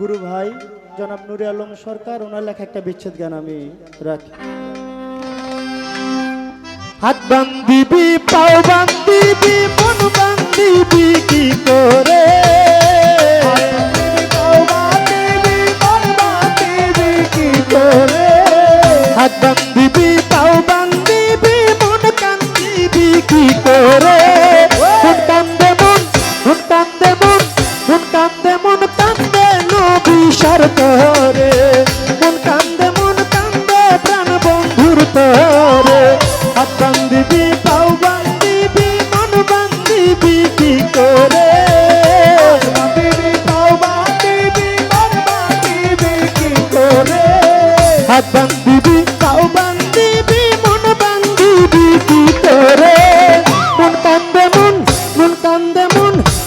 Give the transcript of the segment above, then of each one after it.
গুরু ভাই, জনাব নুরে আলম সরকার, ওনার লেখা একটা বিচ্ছেদ গান আমি রাখি। হাত বান্ধিবি, পাও বান্দিবি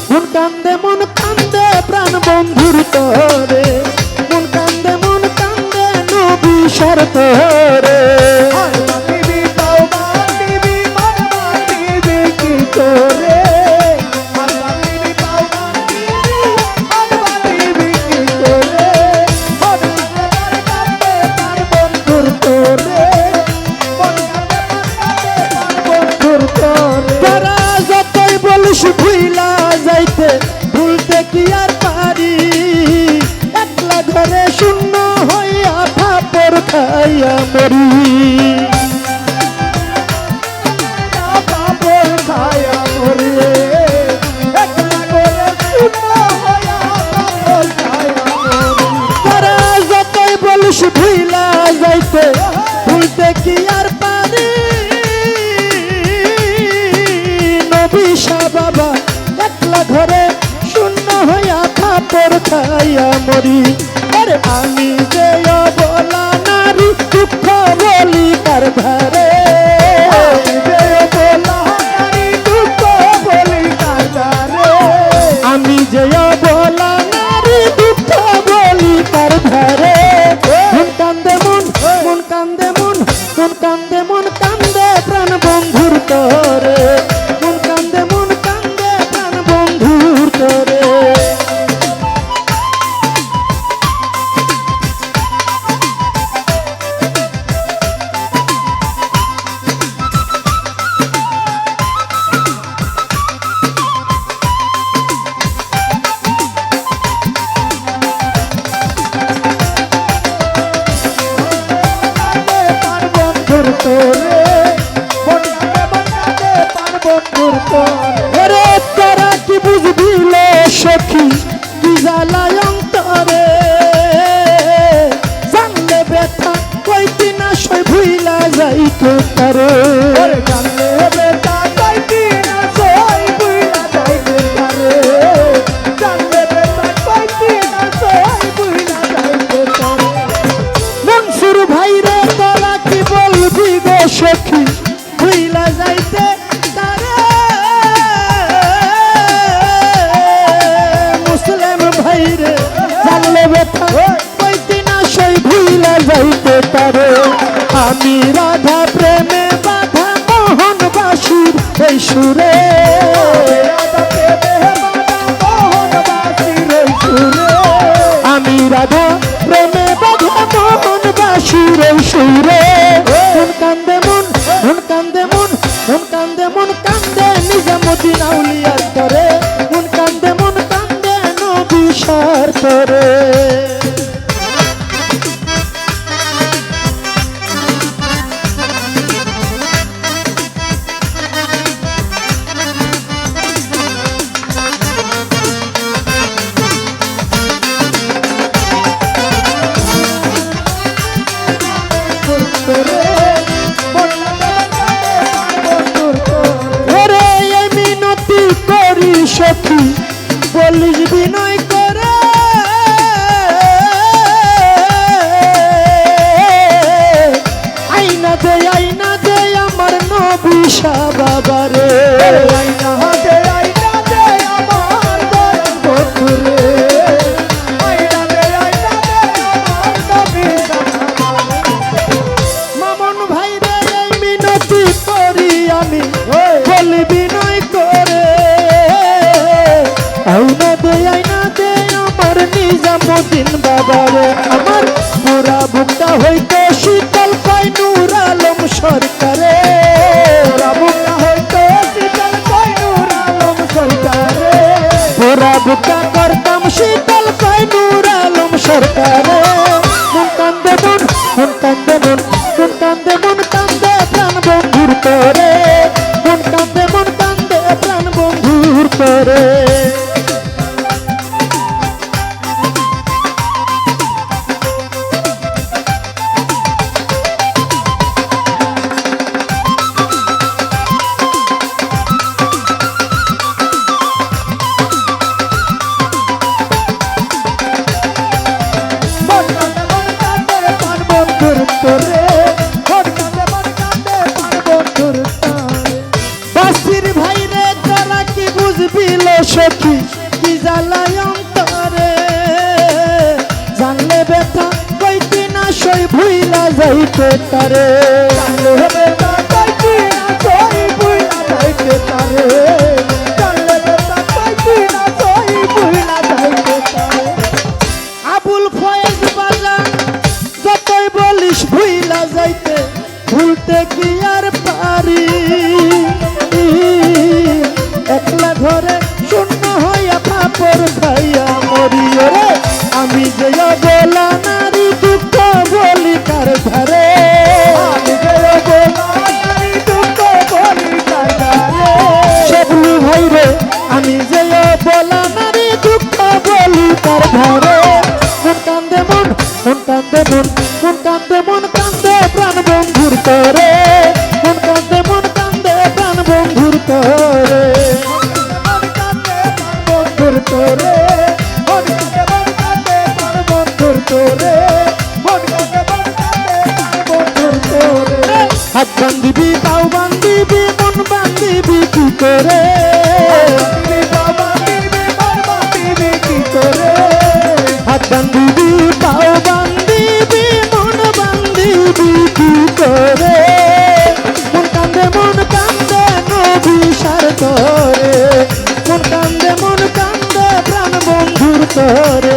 মন কান্দে মন কান্দে প্রাণ বন্ধুর তরে। মন কান্দে মন কান্দে নবী শরতরে ভুইলা যাইতে ভুলতে কি আর পারি? একলা ঘরে শূন্য হইয়া ফাপর খাইয়া মরি। খাইয়া মরি। আরে আমি যে বলা নারী দুঃখ বলি কার ধারে সখী কি জ্বালায় অন্তরে জানলে ব্যথা কইতি না সই ভুইলা যাইতে পারে। কইতি না সই ভুইলা যাইতে পারে। আমি রাধা প্রেমে বাধা মোহন বাসুর এই সুরে। আমি রাধা প্রেমে বাধা মোহন বাসুর এই সুরে। করি দিন বাবারে। দাসির ভাই রে তারা কি বুঝবিল সখী? কি জ্বালায় অন্তরে? জানলে ব্যথা কইতি না সই ভুইলা যাইতে তারে জানলে ব্যথা কইতি না সই ভুইলা যাইতে তারে করে। হাত বান্ধিবি, পাও বান্ধিবি, মন বান্ধিবি, কি করে? মন কান্দে মন কান্দে নবী সার করে। মন কান্দে মন কান্দে, প্রাণ বন্ধুর করে।